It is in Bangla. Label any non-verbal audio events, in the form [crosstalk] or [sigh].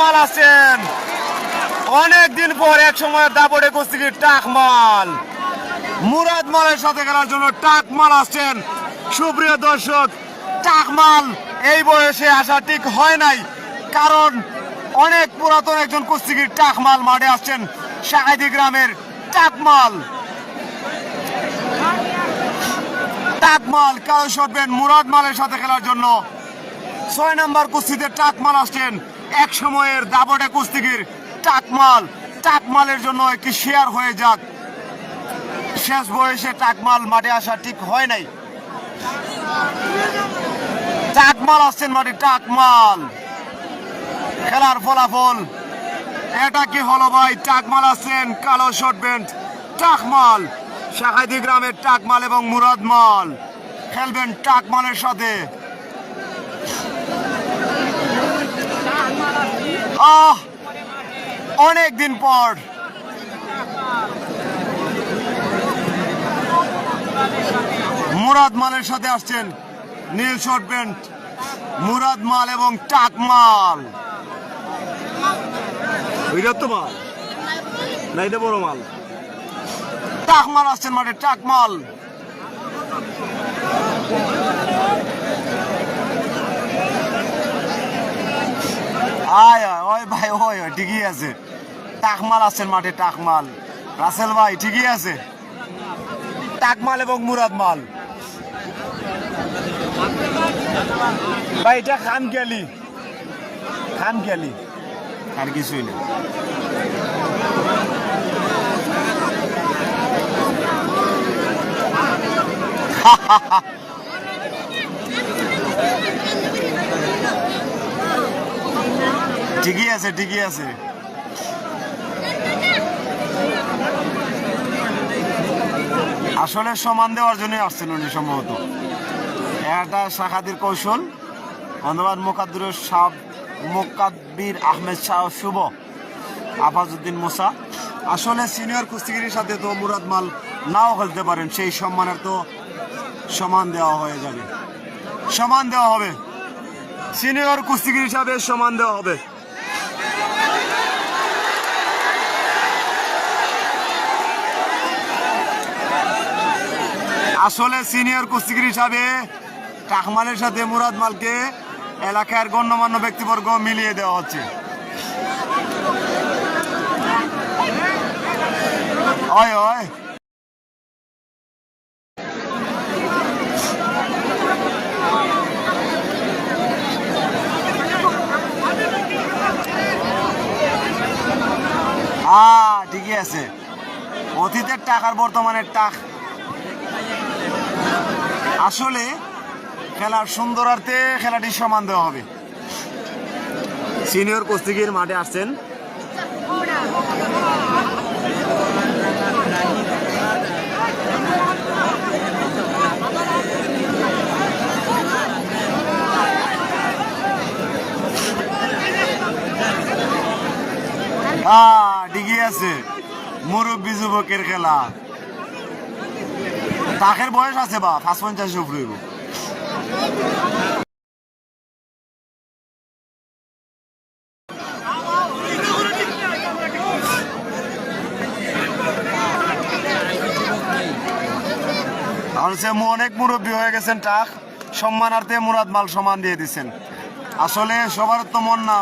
টাকমাল আছেন। অনেক দিন পর এক সময় দাপড়ে কুস্তিগি টাকমাল। মুরাদ মালের সাথে খেলার জন্য টাকমাল আসছেন। সুপ্রিয় দর্শক, টাকমাল এই বয়সে আসা ঠিক হয় নাই। কারণ অনেক পুরাতন একজন কুস্তিগির টাকমাল মাঠে আসছেন শাহাদি গ্রামের টাকমাল। টাকমাল, কারও শটবেন মুরাদ মালের সাথে খেলার জন্য। ছয় নম্বর কুস্তিতে টাকমাল আসছেন। এক সময়ের দাবটে কুস্তিগির টাকমাল। টাকমালের জন্য একটি শেয়ার হয়ে যাক। শেষ বয়সে টাকমাল মাঠে আসা ঠিক হয় নাই। টাকমাল আসছেন মাঠে, টাকমাল। খেলার ফলাফল, এটা কি হলো ভাই? টাকমাল আসছেন, কালো শর্ট ব্যান্ড টাকমাল। শাহাদি গ্রামের টাকমাল এবং মুরাদমাল। খেলবেন টাকমালের সাথে। আহ অনেক দিন পর। মুরাদ মালের সাথে আসছেন নীল শর্ট প্যান্ট মুরাদ মাল এবং টাক মাল। ওইটা তো মাল না এটা বড় মাল। টাক মাল আসছেন মাঠে টাক মাল। আয় ওই ভাই ওই ওই ঠিকই আছে। টাকমাল আছেন মাঠে টাকমাল। রাসেল ভাই ঠিকই আছে। টাকমাল এবং মুরাদ মাল। ভাই এটা খান গেলি খান গেলি আর কিছুই না। [laughs] ঠিকই আছে ঠিকই আছে। আসলে সমান দেওয়ার জন্য আসছেন উনি সম্ভবত। এটা শাখাদির কৌশল। ধন্যবাদ মোকাদ্দুরের সাহ মোকাদ্দির আহমেদ শাহ শুভ। আফাজউদ্দিন মোসা। আসলে সিনিয়র কুস্তিগিরির সাথে তো মুরাদ মাল নাও খেলতে পারেন, সেই সম্মানের তো সমান দেওয়া হয়ে যাবে। সমান দেওয়া হবে। সিনিয়র কুস্তিগির হিসাবে সমান দেওয়া হবে। আসলে সিনিয়র কুস্তিগির হিসাবে টাকমালের সাথে মুরাদ মালকে এলাকার গণ্যমান্য ব্যক্তিবর্গ মিলিয়ে দেওয়া হচ্ছে। ওই আ, ঠিকই আছে। অতীতের টাকার বর্তমানের টাক আসলে খেলার সুন্দরার্থে খেলাটি সমান দেওয়া হবে। সিনিয়র কুস্তিগির মাঠে আসছেন। ঠিকই আছে। মুরব্বী যুবকের খেলা। তাকের বয়স আছে বা পাঁচ পঞ্চাশ উপরে অনেক মুরব্বী হয়ে গেছেন, টাক। সম্মানার্থে মুরাদ মাল সমান দিয়ে দিছেন। আসলে সবার তো মন না